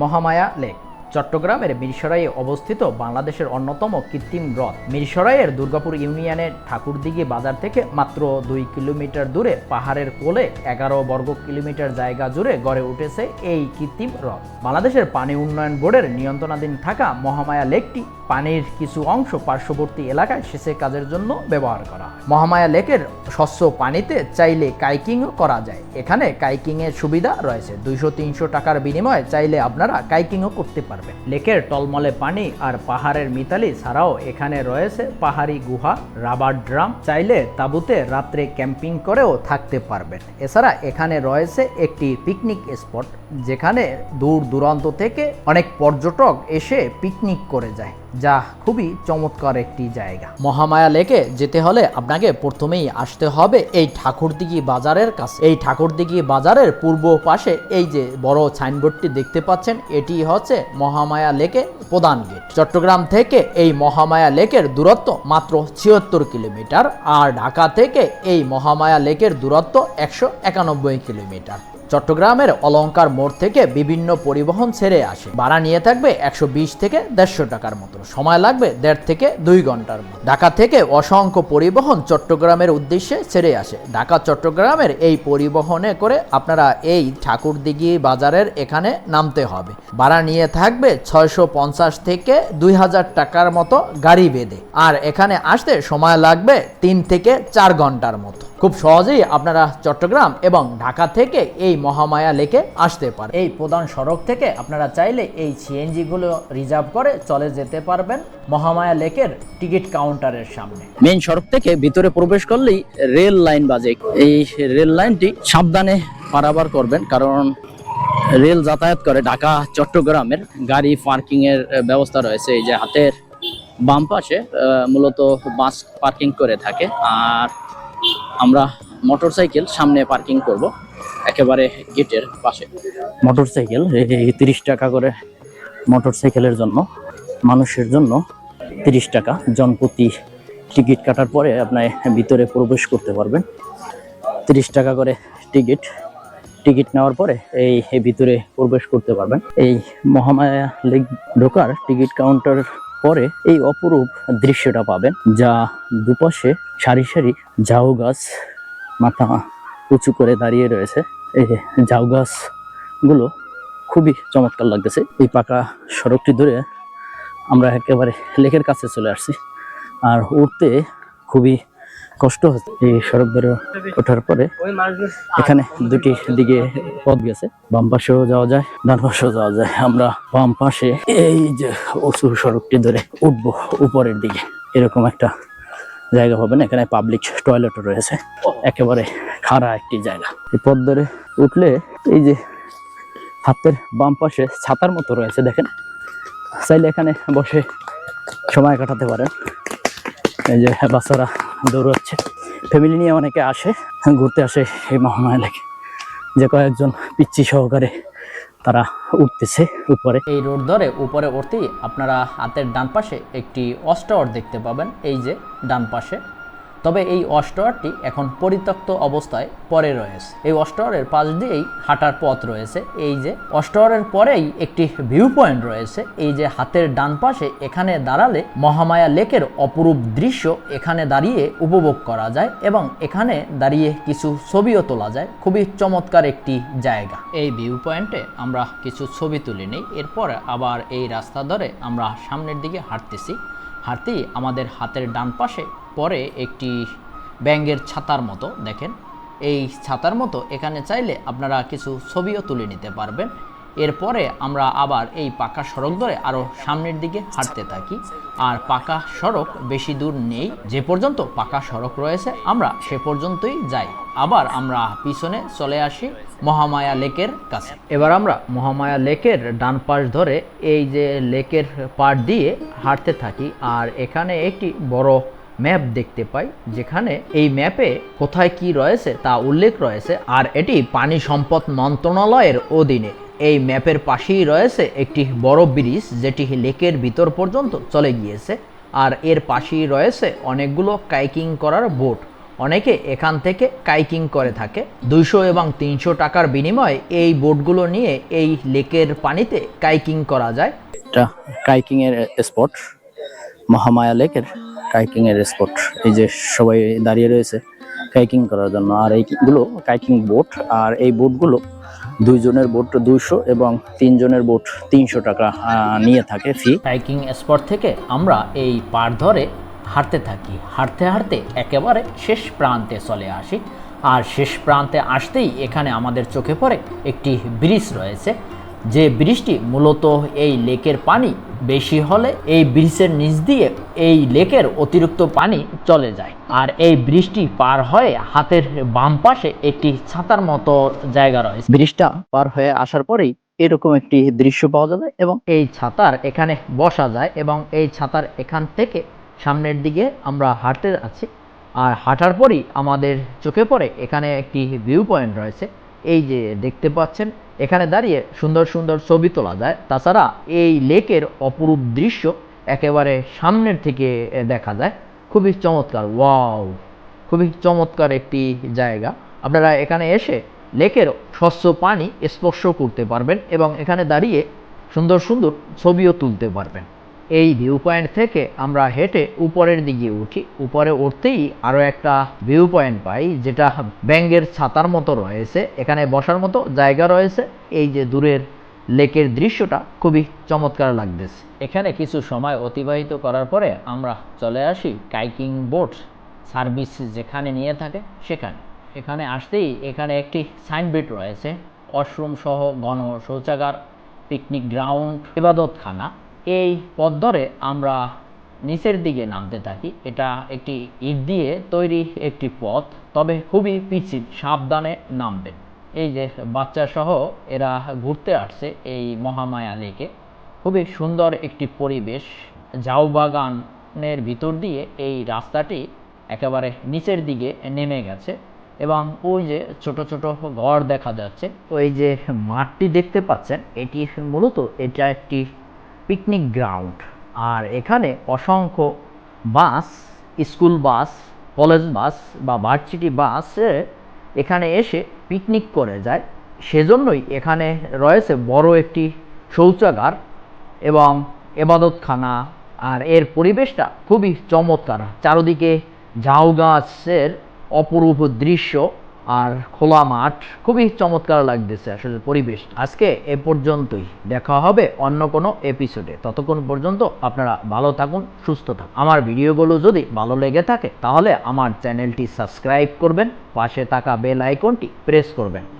Mahamaya lake. চট্টগ্রামের মিরসরাইয়ে অবস্থিত বাংলাদেশের অন্যতম কৃত্রিম হ্রদ। মিরসরাইয়ের দুর্গাপুর ইউনিয়নের ঠাকুরদিঘি বাজার থেকে মাত্র দুই কিলোমিটার দূরে পাহাড়ের কোলে এগারো বর্গ কিলোমিটার জায়গা জুড়ে গড়ে উঠেছে এই কৃত্রিম হ্রদ। বাংলাদেশের পানি উন্নয়ন বোর্ডের নিয়ন্ত্রণাধীন থাকা মহামায়া লেকটি পানির কিছু অংশ পার্শ্ববর্তী এলাকায় সেচের কাজের জন্য ব্যবহার করা হয়। মহামায়া লেকের স্বচ্ছ পানিতে চাইলে কাইকিংও করা যায়। এখানে কাইকিং এর সুবিধা রয়েছে। দুইশো তিনশো টাকার বিনিময়ে চাইলে আপনারা কাইকিংও করতে পারবেন। লেকের টলমলে পানি আর পাহাড়ের মিতালি ছাড়াও এখানে রয়েছে পাহাড়ি গুহা, রাবার ড্রাম। চাইলে তাঁবুতে রাত্রে ক্যাম্পিং করেও থাকতে পারবেন। এছাড়া এখানে রয়েছে একটি পিকনিক স্পট। যেখানে দূর দূরান্ত থেকে অনেক পর্যটক এসে পিকনিক করে যায়, যা খুবই চমৎকার একটি জায়গা। মহামায়া লেকে যেতে হলে আপনাকে প্রথমেই আসতে হবে এই ঠাকুরদিঘি বাজারের কাছে। এই ঠাকুরদিঘি বাজারের পূর্ব পাশে এই যে বড় সাইনবোর্ডটি দেখতে পাচ্ছেন, এটি হচ্ছে মহামায়া লেকে প্রধান গেট চট্টগ্রাম থেকে এই মহামায়া লেকের দূরত্ব মাত্র ছিয়াত্তর কিলোমিটার, আর ঢাকা থেকে এই মহামায়া লেকের দূরত্ব একশো একানব্বই কিলোমিটার। চট্টগ্রামের অলংকার মোড় থেকে বিভিন্ন পরিবহন ছেড়ে আসে। ভাড়া নিয়ে থাকবে একশো বিশ থেকে দেড়শো টাকার মতো। সময় লাগবে দেড় থেকে দুই ঘণ্টার মতো। ঢাকা থেকে অসংখ্য পরিবহন চট্টগ্রামের উদ্দেশ্যে ছেড়ে আসে। ঢাকা চট্টগ্রামের এই পরিবহনে করে আপনারা এই ঠাকুরদিঘি বাজারের এখানে নামতে হবে। ভাড়া নিয়ে থাকবে ছয়শো পঞ্চাশ থেকে দুই হাজার টাকার মতো গাড়ি বেঁধে। আর এখানে আসতে সময় লাগবে তিন থেকে চার ঘণ্টার মতো। খুব সহজেই আপনারা চট্টগ্রাম এবং ঢাকা থেকে এই মহামায়া লেকে আসতে পারেন। এই প্রধান সড়ক থেকে আপনারা চাইলে এই সিএনজি গুলো রিজার্ভ করে চলে যেতে পারবেন মহামায়া লেকের টিকিট কাউন্টারের সামনে। মেইন সড়ক থেকে ভিতরে প্রবেশ করলেই রেল লাইন বাজে। এই রেল লাইনটি সাবধানে পারাবার করবেন কারণ রেল যাতায়াত করে ঢাকা, চট্টগ্রামের গাড়ি পার্কিং এর ব্যবস্থা রয়েছে। এই যে হাতের বাম পাশে মূলত বাস পার্কিং করে থাকে। আর আমরা মোটরসাইকেল সামনে পার্কিং করব একেবারে গেটের পাশে। মোটরসাইকেল তিরিশ টাকা করে মোটরসাইকেলের জন্য, মানুষের জন্য তিরিশ টাকা, জনপ্রতি টিকিট কাটার পরে আপনার ভিতরে প্রবেশ করতে পারবেন। তিরিশ টাকা করে টিকিট টিকিট নেওয়ার পরে এই এই ভিতরে প্রবেশ করতে পারবেন। এই মহামায়া লেক ঢোকার টিকিট কাউন্টার পরে এই অপরূপ দৃশ্যটা পাবেন, যা দুপাশে সারি সারি ঝাউ গাছ মাথা উঁচু করে দাঁড়িয়ে রয়েছে। এই ঝাউ গাছগুলো খুবই চমৎকার লাগতেছে। এই পাকা সড়কটি ধরে আমরা একেবারে লেকের কাছে চলে আসছি। আর উঠতে খুবই কষ্ট হচ্ছে। এই সড়ক ধরে ওঠার পরে এখানে দুটি দিকে পথ গেছে। বাম পাশেও যাওয়া যায়, ডান পাশেও যাওয়া যায়। আমরা বাম পাশে এই যে উঁচু সড়কটি ধরে উঠবো উপরের দিকে। এরকম একটা জায়গা পাবেন। এখানে পাবলিক টয়লেটও রয়েছে। একেবারে খাড়া একটি জায়গা। এই পথ ধরে উঠলে এই যে হাতের বাম পাশে ছাতার মতো রয়েছে, দেখেন। চাইলে এখানে বসে সময় কাটাতে পারেন। এই যে বাচ্চারা দৌড়াচ্ছে। ফ্যামিলি নিয়ে অনেকে আসে, ঘুরতে আসে এই মহামায়া লেকে যে কয়েকজন পিচ্ছি সহকারে তারা উঠতেছে উপরে। এই রোড ধরে উপরে উঠতেই আপনারা হাতের ডান পাশে একটি অস্টাওয়ার দেখতে পাবেন। এই যে ডান পাশে তবে এই অস্টাওয়ারটি এখন পরিত্যক্ত অবস্থায় পরে রয়েছে। এই অস্টাওয়ারের পাশ দিয়েই হাঁটার পথ রয়েছে। এই যে অস্টাওয়ারের পরেই একটি ভিউ পয়েন্ট রয়েছে। এই যে হাতের ডান পাশে এখানে দাঁড়ালে মহামায়া লেকের অপরূপ দৃশ্য এখানে দাঁড়িয়ে উপভোগ করা যায় এবং এখানে দাঁড়িয়ে কিছু ছবিও তোলা যায়। খুবই চমৎকার একটি জায়গা। এই ভিউ পয়েন্টে আমরা কিছু ছবি তুলে নিই এরপর আবার এই রাস্তা ধরে আমরা সামনের দিকে হাঁটতেছি। হাঁটতেই আমাদের হাতের ডান পাশে পরে একটি ব্যাঙ্গের ছাতার মতো, দেখেন। এই ছাতার মতো এখানে চাইলে আপনারা কিছু ছবিও তুলে নিতে পারবেন। এরপরে আমরা আবার এই পাকা সড়ক ধরে আরও সামনের দিকে হাঁটতে থাকি। আর পাকা সড়ক বেশি দূর নেই, যে পর্যন্ত পাকা সড়ক রয়েছে, আমরা সে পর্যন্তই যাই। আবার আমরা পিছনে চলে আসি মহামায়া লেকের কাছে। এবার আমরা মহামায়া লেকের ডান পাশ ধরে এই যে লেকের পাড় দিয়ে হাঁটতে থাকি, আর এখানে একটি বড় ম্যাপ দেখতে পাই, যেখানে এই ম্যাপে কোথায় কি রয়েছে তা উল্লেখ রয়েছে, আর এটি পানি সম্পদ মন্ত্রণালয়ের অধীনে। এই ম্যাপের পাশেই রয়েছে একটি বড় ব্রিজ, যেটি লেকের ভিতর পর্যন্ত চলে গিয়েছে। আর এর পাশেই রয়েছে অনেকগুলো কাইকিং করার বোট। অনেকে এখান থেকে কাইকিং করে থাকে। দুইশো এবং তিনশো টাকার বিনিময়ে এই বোটগুলো নিয়ে এই লেকের পানিতে কাইকিং করা যায়। এটা কাইকিং এর স্পট, মহামায়া লেকের কাইকিং এর স্পট। এই যে সবাই দাঁড়িয়ে রয়েছে কাইকিং করার জন্য। আর এইগুলো কাইকিং বোট, আর এই বোটগুলো দুইজনের বোট দুইশো এবং তিনজনের বোট তিনশো টাকা নিয়ে থাকে ফি হাইকিং স্পট থেকে আমরা এই পার ধরে হাঁটতে থাকি। হাঁটতে হাঁটতে একেবারে শেষ প্রান্তে চলে আসি। আর শেষ প্রান্তে আসতেই এখানে আমাদের চোখে পড়ে একটি ব্রিজ রয়েছে। যে ব্রিজটি মূলত এই লেকের পানি বেশি হলে এই ব্রিজের নিচ দিয়ে এই লেকের অতিরিক্ত পানি চলে যায়। আর এই ব্রিজটি পার হয়ে হাতের বাম পাশে একটি ছাতার মতো জায়গা রয়েছে। ব্রিজটা পার হয়ে আসার পরেই এরকম একটি দৃশ্য পাওয়া যাবে এবং এই ছাতার এখানে বসা যায় এবং এই ছাতার এখান থেকে সামনের দিকে আমরা হাঁটতে আছি আর হাঁটার পরই আমাদের চোখে পড়ে এখানে একটি ভিউ পয়েন্ট রয়েছে। এই যে দেখতে পাচ্ছেন, এখানে দাঁড়িয়ে সুন্দর সুন্দর ছবি তোলা যায়। তাছাড়া এই লেকের অপরূপ দৃশ্য একেবারে সামনের থেকে দেখা যায়। খুবই চমৎকার, ওয়াও! খুবই চমৎকার একটি জায়গা। আপনারা এখানে এসে লেকের স্বচ্ছ পানি স্পর্শ করতে পারবেন এবং এখানে দাঁড়িয়ে সুন্দর সুন্দর ছবিও তুলতে পারবেন। এই ভিউ পয়েন্ট থেকে আমরা হেঁটে উপরের দিকে উঠি। উপরে উঠতেই আরও একটা ভিউ পয়েন্ট পাই, যেটা ব্যাঙ্গের ছাতার মতো রয়েছে। এখানে বসার মতো জায়গা রয়েছে। এই যে দূরের লেকের দৃশ্যটা খুবই চমৎকার লাগতেছে। এখানে কিছু সময় অতিবাহিত করার পরে আমরা চলে আসি কাইকিং বোট সার্ভিস যেখানে নিয়ে থাকে সেখানে। এখানে আসতেই এখানে একটি সাইনবোর্ড রয়েছে, ওয়াশরুম সহ গণ শৌচাগার পিকনিক গ্রাউন্ড, ইবাদতখানা। এই পথ ধরে আমরা নিচের দিকে নামতে থাকি। এটা একটি ইট দিয়ে তৈরি একটি পথ, তবে খুবই পিচ্ছিল, সাবধানে নামবে এই যে বাচ্চা সহ এরা ঘুরতে আসছে এই মহামায়া লেকে। খুবই সুন্দর একটি পরিবেশ। ঝাউ বাগানের ভিতর দিয়ে এই রাস্তাটি একেবারে নিচের দিকে নেমে গেছে এবং ওই যে ছোট ছোট ঘর দেখা যাচ্ছে। ওই যে মাঠটি দেখতে পাচ্ছেন, এটি মূলত এটা একটি পিকনিক গ্রাউন্ড। আর এখানে অসংখ্য বাস, স্কুল বাস, কলেজ বাস বা ভার্সিটি বাসে এখানে এসে পিকনিক করে যায়। সেজন্যই এখানে রয়েছে বড় একটি শৌচাগার এবং এবাদতখানা। আর এর পরিবেশটা খুবই চমৎকার। চারদিকে ঝাউ গাছের অপরূপ দৃশ্য। আর খোলা মাঠ খুবই চমৎকার লাগতেছে আসলে পরিবেশ। আজকে এ পর্যন্তই। দেখা হবে অন্য কোনো এপিসোডে ততক্ষণ পর্যন্ত আপনারা ভালো থাকুন, সুস্থ থাকুন। আমার ভিডিওগুলো যদি ভালো লেগে থাকে, তাহলে আমার চ্যানেলটি সাবস্ক্রাইব করবেন, পাশে থাকা বেল আইকনটি প্রেস করবেন।